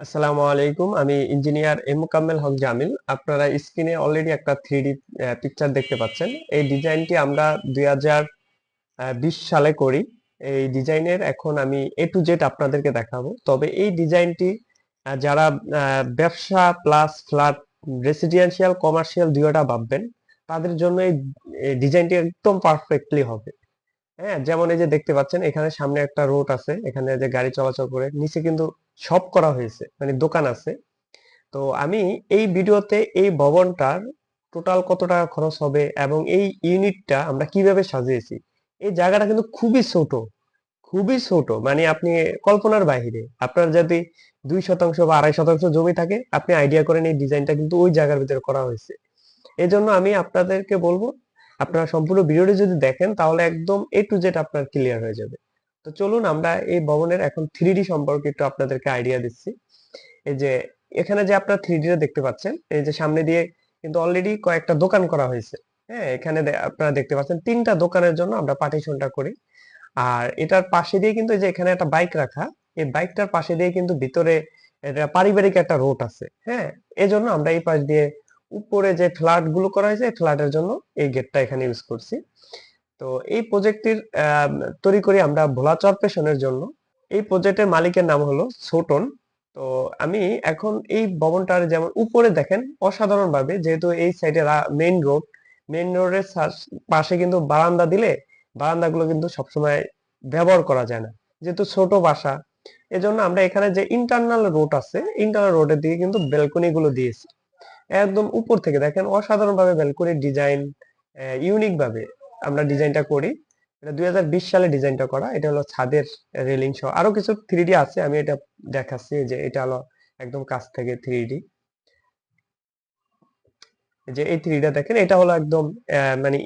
আসসালামু আলাইকুম। আমি ইঞ্জিনিয়ার এম মোকাম্মেল হক জামিল। আপনারা স্ক্রিনে অলরেডি একটা থ্রি পিকচার দেখতে পাচ্ছেন। এই ডিজাইনটি আমরা দুই সালে করি। এই ডিজাইনের এখন আমি এ টু জেড আপনাদেরকে দেখাবো। তবে এই ডিজাইনটি যারা ব্যবসা প্লাস ফ্ল্যাট রেসিডেন্সিয়াল কমার্শিয়াল দুইটা ভাববেন, তাদের জন্য এই ডিজাইনটি একদম পারফেক্টলি হবে। হ্যাঁ যেমন এই যে দেখতে পাচ্ছেন, এখানে সামনে একটা রোড আছে, এখানে যে গাড়ি চলাচল করে, নিচে কিন্তু শপ করা হয়েছে মানে দোকান আছে। তো আমি এই ভিডিওতে এই ভবনটার টোটাল কত টাকা খরচ হবে এবং এই ইউনিটটা আমরা কীভাবে সাজিয়েছি, এই জায়গাটা কিন্তু খুবই ছোট খুবই ছোট মানে আপনি কল্পনার বাইরে আপনার যদি দুই শতাংশ বা আড়াই শতাংশ জমি থাকে, আপনি আইডিয়া করেন এই ডিজাইনটা কিন্তু ওই জায়গার ভিতরে করা হয়েছে। এজন্য আমি আপনাদেরকে বলব আপনারা সম্পূর্ণ ভিডিওটি যদি দেখেন, তাহলে একদম এ টু জেড আপনার ক্লিয়ার হয়ে যাবে। তো চলুন আমরা এই ভবনের এখন থ্রি সম্পর্কে একটু আপনাদেরকে আইডিয়া দিচ্ছি। এই যে এখানে যে আপনারা থ্রি দেখতে পাচ্ছেন, এই যে সামনে দিয়ে কিন্তু অলরেডি কয়েকটা দোকান করা হয়েছে। হ্যাঁ এখানে আপনারা দেখতে পাচ্ছেন তিনটা দোকানের জন্য আমরা পার্টিশনটা করি। আর এটার পাশে দিয়ে কিন্তু যে এখানে একটা বাইক রাখা, এই বাইকটার পাশে দিয়ে কিন্তু ভিতরে পারিবারিক একটা রোড আছে। হ্যাঁ এজন্য আমরা এই পাশ দিয়ে উপরে যে ফ্ল্যাটগুলো করা হয়েছে ফ্ল্যাটের জন্য এই গেটটা এখানে ইউজ করছি। তো এই প্রজেক্টটির তৈরি করি আমরা ভোলা চরপেশনের জন্য। এই প্রজেক্টের মালিকের নাম হলো ছোটন। তো আমি এখন এই ভবনটার যেমন উপরে দেখেন অসাধারণ ভাবে যেহেতু এই সাইডে মেইন রোড মেইন রোডের পাশে কিন্তু বারান্দা দিলে বারান্দাগুলো কিন্তু সবসময় ব্যবহার করা যায় না। যেহেতু ছোট বাসা, এজন্য আমরা এখানে যে ইন্টারনাল রোড আছে ইন্টারনাল রোডের দিকে কিন্তু ব্যালকনি গুলো দিয়েছি। একদম উপর থেকে দেখেন অসাধারণ ভাবে ব্যালকনির ডিজাইন ইউনিক ভাবে আমরা ডিজাইনটা করি। এটা দুই সালে ডিজাইনটা করা। এটা হলো ছাদের রেলিং সহ। আরও কিছু থ্রি আছে, আমি এটা দেখাচ্ছি যে এটা হলো একদম কাছ থেকে থ্রি যে এই থ্রিটা দেখেন, এটা হলো একদম মানে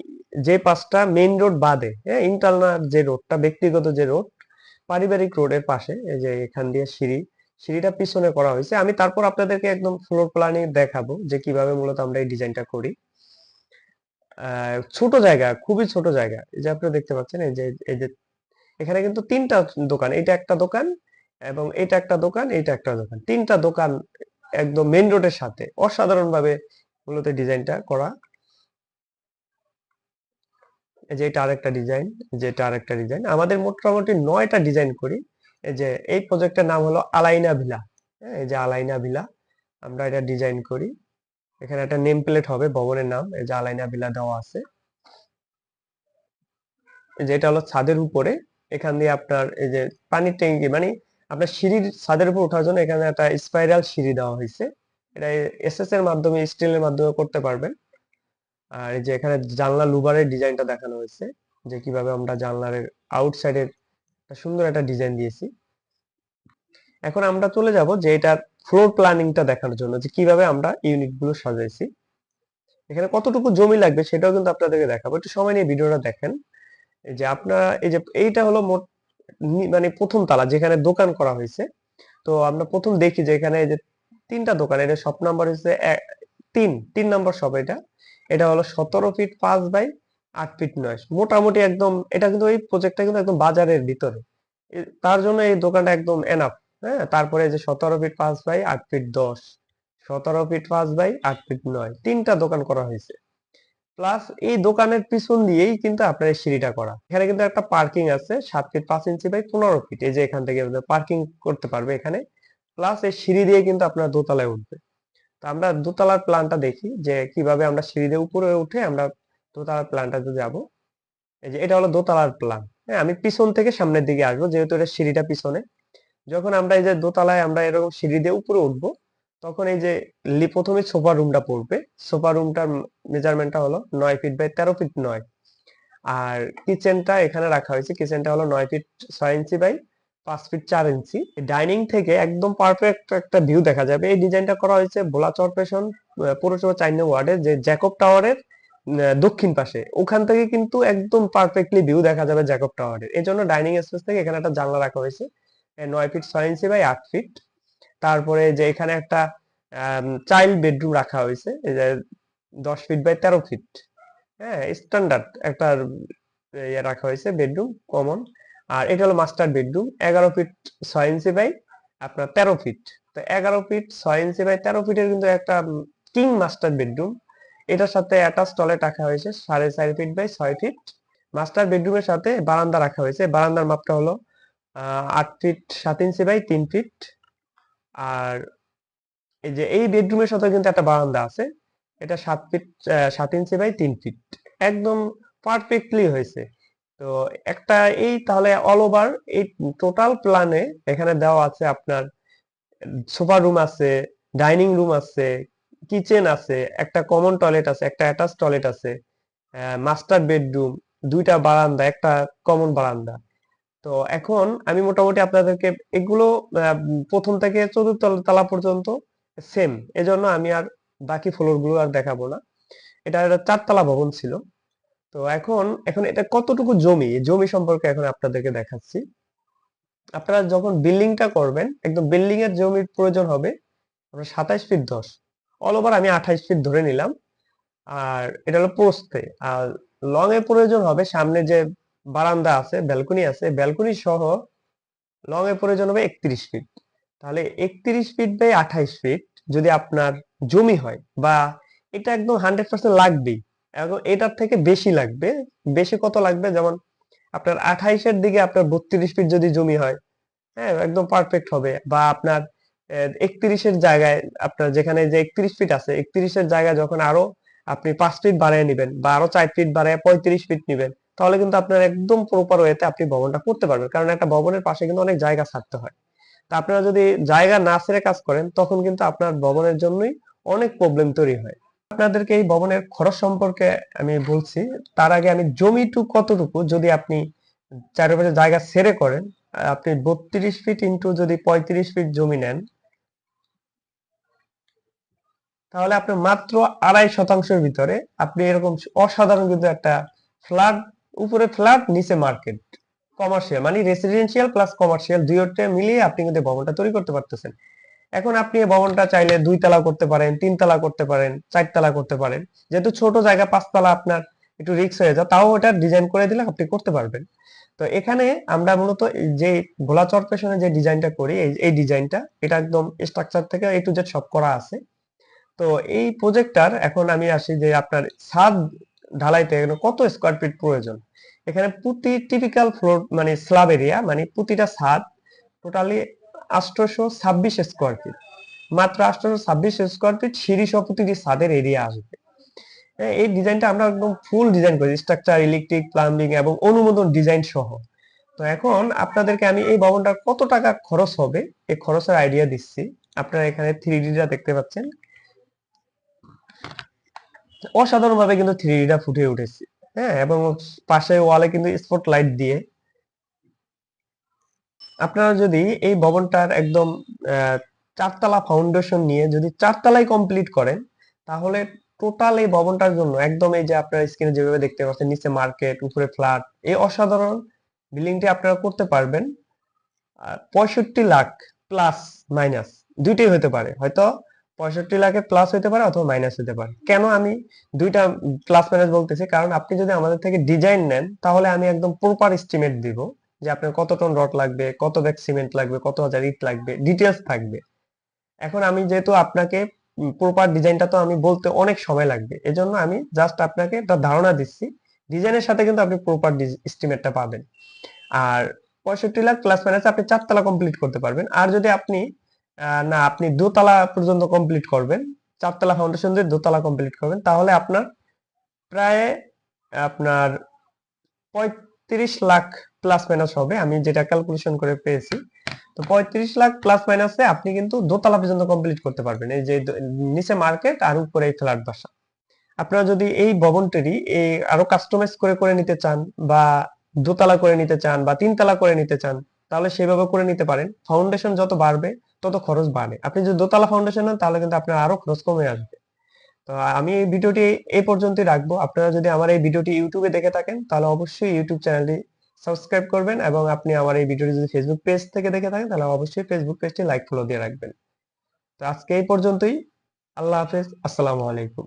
যে পাঁচটা মেইন রোড বাদে হ্যাঁ ইন্টারনাল যে রোডটা ব্যক্তিগত যে রোড পারিবারিক রোডের পাশে, এই যে এখান দিয়ে সিঁড়ি সিঁড়িটা পিছনে করা হয়েছে। আমি তারপর আপনাদেরকে একদম ফ্লোর প্ল্যানে দেখাবো যে কীভাবে মূলত আমরা এই ডিজাইনটা করি। ছোট জায়গা, খুবই ছোট জায়গা। এই যে আপনারা দেখতে পাচ্ছেন, এই যে এই যে এখানে কিন্তু তিনটা দোকান, এটা একটা দোকান এবং এটা একটা দোকান, এটা একটা দোকান। তিনটা দোকান একদম মেইন রোডের সাথে। অসাধারণ ভাবে মূলত ডিজাইনটা করা। যে এটা আরেকটা ডিজাইন যে এটা আরেকটা ডিজাইন আমাদের মোটামুটি নয়টা ডিজাইন করি। এই যে, এই প্রজেক্টের নাম হলো আলাইনা ভিলা হ্যাঁ এই যে আলাইনা ভিলা আমরা এটা ডিজাইন করি। এখানে একটা নেম প্লেট হবে, ভবনের নাম। এই যে আলাইনা ভিলা দেওয়া আছে। এই যে এটা হলো ছাদের উপরে। এখান দিয়ে আপনার এই যে পানির ট্যাঙ্কি মানে আপনার সিঁড়ির ছাদের উপর ওঠার জন্য এখানে একটা স্পাইরাল সিঁড়ি দেওয়া হয়েছে। এটা এসএস এর মাধ্যমে স্টিলের মাধ্যমে করতে পারবেন। আর এই যে এখানে জানলা লুবারের ডিজাইনটা দেখানো হয়েছে। যে কীভাবে আমরা জানলার আউটসাইডের সুন্দর একটা ডিজাইন দিয়েছি। এখন আমরা চলে যাব যে এটার ফ্লোর প্ল্যানিংটা দেখানোর জন্য, যে কীভাবে আমরা ইউনিটগুলো সাজাইছি। এখানে কতটুকু জমি লাগবে সেটাও কিন্তু আপনাদেরকে দেখাবো। একটু সময় নিয়ে ভিডিওটা দেখেন। যে আপনারা, এই যে এইটা হলো মোট মানে প্রথম তালা যেখানে দোকান করা হয়েছে। তো আমরা প্রথম দেখি যে এখানে যে তিনটা দোকান, এটা শপ নাম্বার হচ্ছে তিন তিন নাম্বার শপ এটা। এটা হলো সতেরো ফিট পাঁচ বাই আট ফিট নয়। মোটামুটি একদম, এটা কিন্তু এই প্রজেক্টটা কিন্তু একদম বাজারের ভিতরে। তার জন্য এই দোকানটা একদম এনাফ হ্যাঁ? তারপরে যে সতেরো ফিট পাঁচ বাই আট ফিট দশ, সতেরো ফিট পাঁচ বাই আট ফিট নয়, তিনটা দোকান করা হয়েছে। প্লাস এই দোকানের পিছন দিয়েই কিন্তু আপনার সিঁড়িটা করা। এখানে কিন্তু একটা পার্কিং আছে, সাত ফিট পাঁচ ইঞ্চি বাই পনেরো ফিট এই যে এখান থেকে পার্কিং করতে পারবে এখানে। প্লাস এই সিঁড়ি দিয়ে কিন্তু আপনার দোতলায় উঠবে। তো আমরা দোতলার প্ল্যানটা দেখি যে কীভাবে আমরা সিঁড়ি দিয়ে উপরে উঠে আমরা দোতলার প্ল্যানটাতে যাব। এই যে এটা হলো দোতলার প্ল্যান হ্যাঁ আমি পিছন থেকে সামনের দিকে আসব, যেহেতু এটা সিঁড়িটা পিছনে। যখন আমরা এই যে দোতলায় আমরা এরকম সিঁড়ি দিয়ে উপরে উঠবো, তখন এই যে প্রথমে সোফা রুমটা পড়বে। সোফা রুমটার মেজারমেন্টটা হলো নয় ফিট বাই তেরো ফিট নয়। আর কিচেনটা এখানে রাখা হয়েছে। কিচেনটা হলো নয় ফিট ছয় ইঞ্চি বাই পাঁচ ফিট চার ইঞ্চি। ডাইনিং থেকে একদম পারফেক্ট একটা ভিউ দেখা যাবে। এই ডিজাইনটা করা হয়েছে ভোলা চরপেশন পৌরসভা চার নং ওয়ার্ডের যে জ্যাকব টাওয়ারের দক্ষিণ পাশে। ওখান থেকে কিন্তু একদম পারফেক্টলি ভিউ দেখা যাবে জ্যাকব টাওয়ারের এই জন্য ডাইনিং স্পেস থেকে এখানে একটা জানলা রাখা হয়েছে। নয় ফিট ছয় ইঞ্চি বাই আট ফিট তারপরে যে এখানে একটা চাইল্ড বেডরুম রাখা হয়েছে। দশ ফিট বাই তেরো ফিট হ্যাঁ স্ট্যান্ডার্ড একটা ইয়ে রাখা হয়েছে বেডরুম কমন আর এটা হলো মাস্টার বেডরুম এগারো ফিট ছয় ইঞ্চি বাই আপনার তেরো ফিট তো এগারো ফিট ছয় ইঞ্চি বাই তেরো ফিটের কিন্তু একটা কিং মাস্টার বেডরুম এটার সাথে অ্যাটাচ টয়লেট রাখা হয়েছে সাড়ে চার ফিট বাই ছয় ফিট মাস্টার বেডরুমের সাথে বারান্দা রাখা হয়েছে। বারান্দার মাপটা হলো আট ফিট সাত ইঞ্চি বাই তিন ফিট আর এই যে এই বেডরুমের সাথে কিন্তু একটা বারান্দা আছে। এটা সাত ফিট সাত ইঞ্চি বাই তিন ফিট একদম পারফেক্টলি হয়েছে। তো একটা এই তাহলে অল ওভার এই টোটাল প্ল্যানে এখানে দেওয়া আছে আপনার সোফা রুম আছে ডাইনিং রুম আছে কিচেন আছে, একটা কমন টয়লেট আছে, একটা অ্যাটাচ টয়লেট আছে মাস্টার বেডরুম দুইটা বারান্দা, একটা কমন বারান্দা। তো এখন আমি মোটামুটি আপনাদেরকে এগুলো প্রথম থেকে চতুর্থ তলা পর্যন্ত সেম এজন্য আমি আর বাকি ফ্লোরগুলো আর দেখাবো না। এটা একটা চারতলা ভবন ছিল। তো এখন এখন এটা কতটুকু জমি? জমি সম্পর্কে এখন আপনাদেরকে দেখাচ্ছি। আপনারা যখন বিল্ডিংটা করবেন, একদম বিল্ডিং এর জমির প্রয়োজন হবে আপনার সাতাইশ ফিট দশ। অল ওভার আমি আঠাইশ ফিট ধরে নিলাম। আর এটা হলো প্রস্থে আর লং এর প্রয়োজন হবে সামনে যে বারান্দা আছে ব্যালকনি আছে ব্যালকনি সহ লং এর প্রয়োজন হবে একত্রিশ ফিট তাহলে একত্রিশ ফিট বাই আঠাইশ ফিট যদি আপনার জমি হয় বা এটা একদম হান্ড্রেড পার্সেন্ট লাগবেই, এবং এটার থেকে বেশি লাগবে, বেশি কত লাগবে? যেমন আপনার আঠাইশের দিকে আপনার বত্রিশ ফিট যদি জমি হয় হ্যাঁ একদম পারফেক্ট হবে। বা আপনার একত্রিশের জায়গায় আপনার যেখানে যে একত্রিশ ফিট আছে, একত্রিশের জায়গায় যখন আরও আপনি পাঁচ ফিট বাড়িয়ে নেবেন বা আরও চার ফিট বাড়িয়ে পঁয়ত্রিশ ফিট নেবেন, তাহলে কিন্তু আপনার একদম প্রপার ওয়েতে আপনি ভবনটা করতে পারবেন। কারণ একটা ভবনের পাশে কিন্তু অনেক জায়গা ছাড়তে হয়। তা আপনারা যদি জায়গা না ছেড়ে কাজ করেন, তখন কিন্তু আপনার ভবনের জন্যই অনেক প্রবলেম তৈরি হয়। আপনাদেরকে এই ভবনের খরচ সম্পর্কে আমি বলছি, তার আগে আমি জমিটুকু কতটুকু যদি আপনি চারিপাশে জায়গা ছেড়ে করেন, আপনি বত্রিশ ফিট ইন্টু যদি পঁয়ত্রিশ ফিট জমি নেন তাহলে আপনি মাত্র আড়াই শতাংশের ভিতরে আপনি এরকম অসাধারণ কিন্তু একটা ফ্ল্যাট, উপরে ফ্ল্যাট, নিচে মার্কেট কমার্শিয়াল মানে রেসিডেন্সিয়াল প্লাস কমার্শিয়াল দুইটা মিলিয়ে আপনি কিন্তু ভবনটা তৈরি করতে পারতেছেন। এখন আপনি এই ভবনটা চাইলে দুই তলা করতে পারেন, তিন তলা করতে পারেন, চার তলা করতে পারেন। যেহেতু ছোট জায়গা পাঁচতলা আপনার একটু রিস্ক হয়ে যায়, তাও ওটা ডিজাইন করে দিলে আপনি করতে পারবেন। তো এখানে আমরা মূলত যে গোলাচর পেছনে যে ডিজাইনটা করি, এই ডিজাইনটা এটা একদম স্ট্রাকচার থেকে এ টু জেড সব করা আছে। তো এই প্রজেক্টটার এখন আমি আসি যে আপনার ছাদ ঢালাইতে কত স্কোয়ার ফিট প্রয়োজন? এখানে প্রতি টিপিক্যাল ফ্লোর মানে স্ল্যাব এরিয়া মানে প্রতিটা ছাদ টোটালি আটশোশো ছাব্বিশ স্কোয়ার ফিট মাত্র আটশোশো ছাব্বিশ স্কোয়ার ফিট সিঁড়ি সহ প্রতিটি ছাদের এরিয়া আসবে। হ্যাঁ, এই ডিজাইনটা আমরা একদম ফুল ডিজাইন করি স্ট্রাকচার ইলেকট্রিক প্লাম্বিং এবং অনুমোদন ডিজাইন সহ। তো এখন আপনাদেরকে আমি এই ভবনটার কত টাকা খরচ হবে এই খরচের আইডিয়া দিচ্ছি। আপনারা এখানে থ্রি ডিটা দেখতে পাচ্ছেন। অসাধারণ ভাবে কিন্তু থ্রি ডিটা ফুটে উঠেছে হ্যাঁ? এবং পাশে ওয়ালে কিন্তু স্পট লাইট দিয়ে আপনারা যদি এই ভবনটার একদম চারতলা ফাউন্ডেশন নিয়ে যদি চারতলাই কমপ্লিট করেন, তাহলে টোটাল এই ভবনটার জন্য একদম এই যে আপনার স্ক্রিনে যেভাবে দেখতে পাচ্ছেন, নিচে মার্কেট উপরে ফ্ল্যাট এই অসাধারণ বিল্ডিংটি আপনারা করতে পারবেন পঁয়ষট্টি লাখ প্লাস মাইনাস দুইটাই হতে পারে। হয়তো পঁয়ষট্টি লাখের প্লাস হতে পারে অথবা মাইনাস হতে পারে। কেন আমি দুইটা প্লাস মাইনাস বলতেছি? কারণ আপনি যদি আমাদের থেকে ডিজাইন নেন, তাহলে আমি একদম প্রপার এস্টিমেট দিব যে আপনার কত টন রড লাগবে, কত ব্যাগ সিমেন্ট লাগবে, কত হাজার ইট লাগবে ডিটেলস থাকবে। এখন আমি যেহেতু আপনাকে প্রপার ডিজাইনটা তো আমি বলতে অনেক সময় লাগবে, এজন্য আমি জাস্ট আপনাকে একটা ধারণা দিচ্ছি। ডিজাইনের সাথে কিন্তু আপনি প্রপার এস্টিমেটটা পাবেন। আর পঁয়ষট্টি লাখ প্লাস মাইনাস আপনি চারতলা কমপ্লিট করতে পারবেন। আর যদি আপনি না, আপনি দোতলা পর্যন্ত কমপ্লিট করবেন, চারতলা ফাউন্ডেশন দিয়ে দোতলা কমপ্লিট করবেন, তাহলে আপনার প্রায় আপনার পঁয়ত্রিশ লাখ প্লাস মাইনাস হবে, আমি যেটা ক্যালকুলেশন করে পেয়েছি। তো পঁয়ত্রিশ লাখ প্লাস মাইনাসে আপনি কিন্তু দোতলা পর্যন্ত কমপ্লিট করতে পারবেন, এই যে নিচে মার্কেট আর উপরে এই ফ্ল্যাট বাসা। আপনারা যদি এই ভবনটিরই এই আরও কাস্টমাইজ করে করে নিতে চান বা দোতলা করে নিতে চান বা তিনতলা করে নিতে চান, তাহলে সেভাবে করে নিতে পারেন। ফাউন্ডেশন যত বাড়বে তত খরচ বাড়ে। আপনি যদি দোতলা ফাউন্ডেশন হন তাহলে কিন্তু আপনার আরও খরচ কমে আসবে। তো আমি এই ভিডিওটি এই পর্যন্তই রাখব। আপনারা যদি আমার এই ভিডিওটি ইউটিউবে দেখে থাকেন, তাহলে অবশ্যই ইউটিউব চ্যানেলটি সাবস্ক্রাইব করবেন এবং আপনি আমার এই ভিডিওটি যদি ফেসবুক পেজ থেকে দেখে থাকেন, তাহলে অবশ্যই ফেসবুক পেজটি লাইক ফলো দিয়ে রাখবেন। তো আজকে এই পর্যন্তই। আল্লাহ হাফেজ। আসসালামু আলাইকুম।